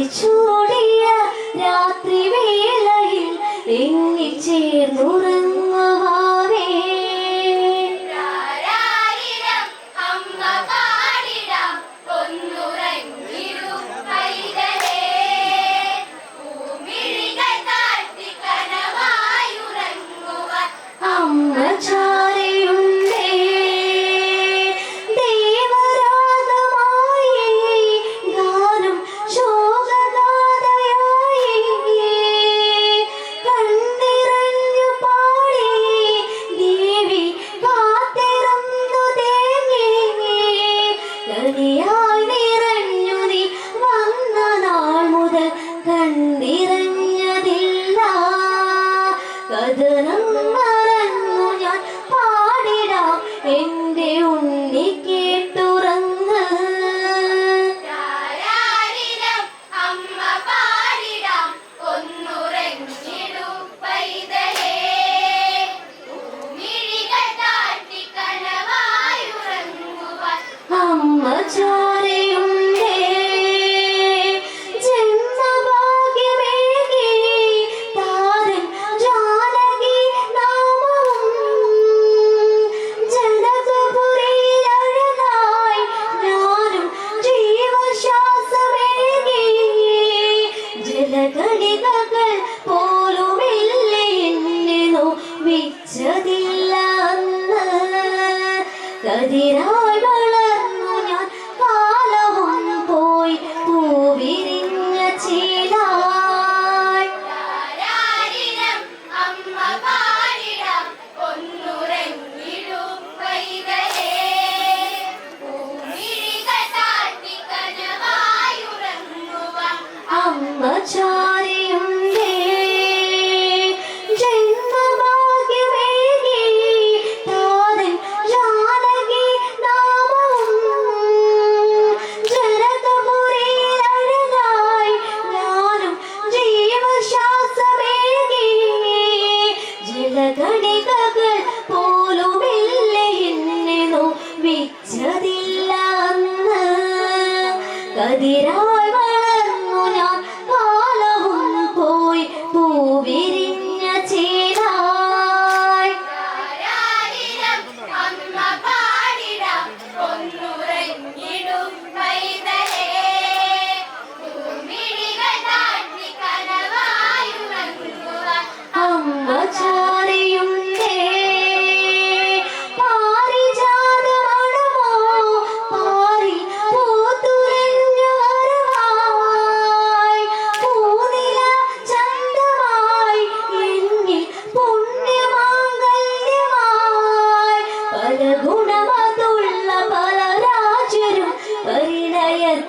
it's കതിരായി വളർന്നു ഞാൻ പല ഗുണമതുള്ള പല രാജരും പരിണയത്തിനായി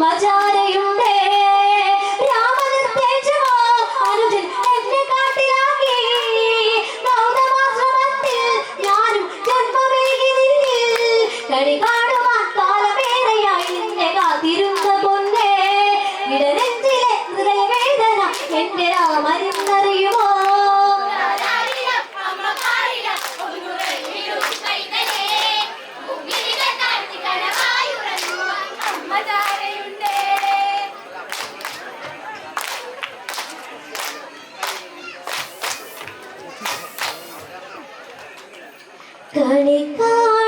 సమాచారం കണി കാണുവാൻ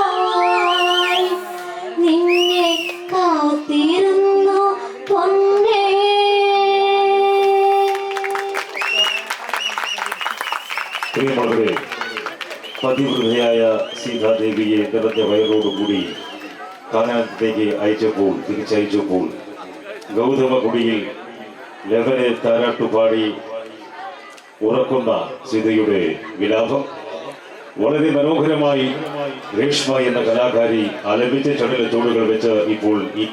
കാലമേറെയായി നിന്നെ കാത്തിരുന്നു പൊന്നേ. പ്രിയമുള്ളവരെ പതിവൃതയായ സീതാദേവിയെ നിറഞ്ഞ വയറോടുകൂടി കാനാനത്തേക്ക് അയച്ചപ്പോൾ തിരിച്ചയച്ചപ്പോൾ ഗൗതമകുടിയിൽ ലഹരി താരാട്ടുപാടി ഉറക്കുന്ന സീതയുടെ വിലാപം. വളരെ മനോഹരമായി രേഷ്മ എന്ന കലാകാരി ആലപിച്ച ചടല തോടുകൾ വെച്ച് ഇപ്പോൾ ഈ